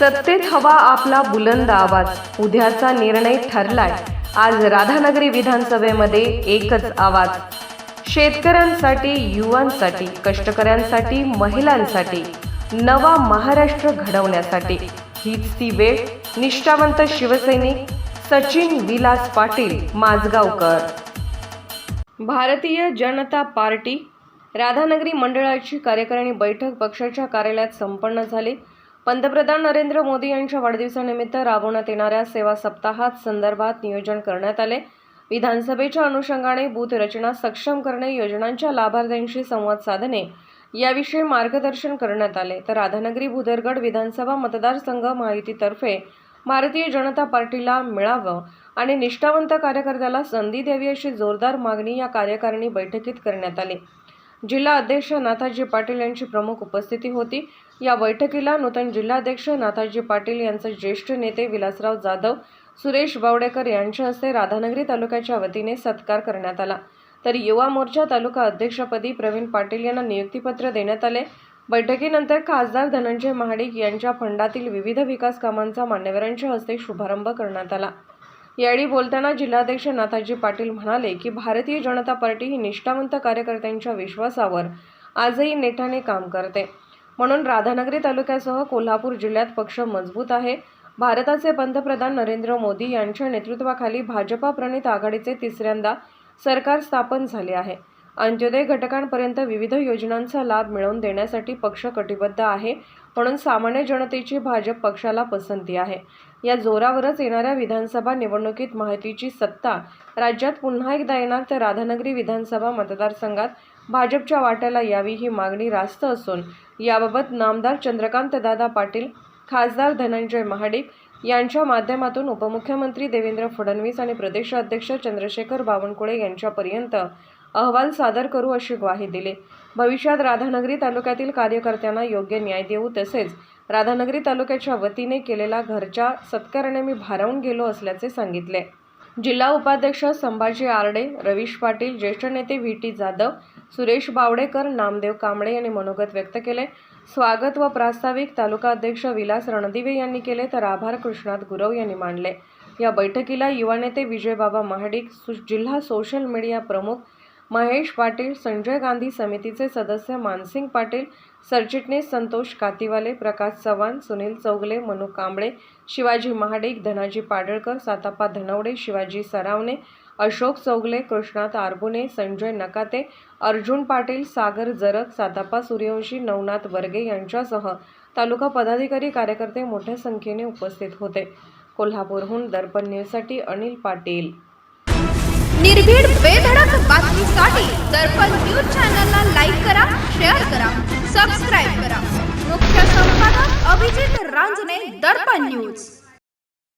सत्तेत हवा आपला बुलंद आवाज. उद्याचा निर्णय ठरलाय. आज राधानगरी विधानसभेमध्ये एकच आवाज. शेतकऱ्यांसाठी युवांसाठी कष्टकऱ्यांसाठी महिलांसाठी नवा महाराष्ट्र घडवण्यासाठी. हीच ती वेळ. निष्ठावंत शिवसैनिक सचिन विलास पाटील माजगावकर. भारतीय जनता पार्टी राधानगरी मंडळाची कार्यकारिणी बैठक पक्षाच्या कार्यालयात संपन्न झाली. पंतप्रधान नरेंद्र मोदी यांच्या वाढदिवसानिमित्त राबवण्यात येणाऱ्या सेवा सप्ताहात संदर्भात नियोजन करण्यात आले. विधानसभेच्या अनुषंगाने बूथ रचना सक्षम करणे योजनांच्या लाभार्थ्यांशी संवाद साधणे याविषयी मार्गदर्शन करण्यात आले. तर राधानगरी भुदरगड विधानसभा मतदारसंघ माहितीतर्फे भारतीय जनता पार्टीला मिळावं आणि निष्ठावंत कार्यकर्त्याला संधी द्यावी अशी जोरदार मागणी या कार्यकारिणी बैठकीत करण्यात आली. जिल्हा अध्यक्ष नाथाजी पाटील यांची प्रमुख उपस्थिती होती. या बैठकीला नूतन जिल्हाध्यक्ष नाथाजी पाटील यांचे ज्येष्ठ नेते विलासराव जाधव सुरेश बावडेकर यांच्या हस्ते राधानगरी तालुक्याच्या वतीने सत्कार करण्यात आला. तर युवा मोर्चा तालुका अध्यक्षपदी प्रवीण पाटील यांना नियुक्तीपत्र देण्यात आले. बैठकीनंतर खासदार धनंजय महाडिक यांच्या फंडातील विविध विकास कामांचा मान्यवरांच्या हस्ते शुभारंभ करण्यात आला. यावेळी बोलताना जिल्हाध्यक्ष नाथाजी पाटील म्हणाले की भारतीय जनता पार्टी ही निष्ठावंत कार्यकर्त्यांच्या विश्वासावर आजही नेटाने काम करते. म्हणून राधानगरी तालुक्यासह कोल्हापूर जिल्ह्यात पक्ष मजबूत आहे. भारताचे पंतप्रधान नरेंद्र मोदी यांच्या नेतृत्वाखाली भाजपा प्रणित आघाडीचे तिसऱ्यांदा सरकार स्थापन झाले आहे. अंत्योदय घटकांपर्यंत विविध योजनांचा लाभ मिळवून देण्यासाठी पक्ष कटिबद्ध आहे म्हणून सामान्य जनतेची भाजप पक्षाला पसंती आहे. या जोरावरच येणाऱ्या विधानसभा निवडणुकीत माहितीची सत्ता राज्यात पुन्हा एकदा येणार तर राधानगरी विधानसभा मतदारसंघात भाजपच्या वाट्याला यावी ही मागणी रास्त असून याबाबत नामदार चंद्रकांतदादा पाटील खासदार धनंजय महाडिक यांच्या माध्यमातून उपमुख्यमंत्री देवेंद्र फडणवीस आणि प्रदेशाध्यक्ष चंद्रशेखर बावनकुळे यांच्यापर्यंत अहवाल सादर करू अशी ग्वाही दिली. भविष्यात राधानगरी तालुक्यातील कार्यकर्त्यांना योग्य न्याय देऊ तसेच राधानगरी तालुक्याच्या वतीने केलेला घरच्या सत्काराने मी भारावून गेलो असल्याचे सांगितले. जिल्हा उपाध्यक्ष संभाजी आरडे रवीश पाटील ज्येष्ठ नेते व्ही टी जाधव सुरेश बावडेकर नामदेव कांबळे यांनी मनोगत व्यक्त केले. स्वागत व प्रास्ताविक तालुका अध्यक्ष विलास रणदिवे यांनी केले तर आभार कृष्णात गुरव यांनी मांडले. या बैठकीला युवा नेते विजयबाबा महाडिक सु जिल्हा सोशल मीडिया प्रमुख महेश पाटील संजय गांधी समितीचे सदस्य मानसिंग पाटील सरचिटणीस संतोष कातीवाले प्रकाश चव्हाण सुनील चौगले मनू कांबळे शिवाजी महाडिक धनाजी पाडळकर सातापा धनवडे शिवाजी सरावणे अशोक चौगले कृष्णा तारबुने संजय नकाते अर्जुन पाटील सागर जरग सातापा सूर्यवंशी नवनाथ वर्गे यांच्यासह तालुका पदाधिकारी कार्यकर्ते मोठ्या संख्येने उपस्थित होते. कोल्हापूरहून दर्पण न्यूजसाठी अनिल पाटील. निर्भीड बेधडक बातमीसाठी दर्पण न्यूज चॅनलला लाईक करा शेअर करा सबस्क्राईब करा. मुख्य संपादक अभिजित रांजणे दर्पण न्यूज.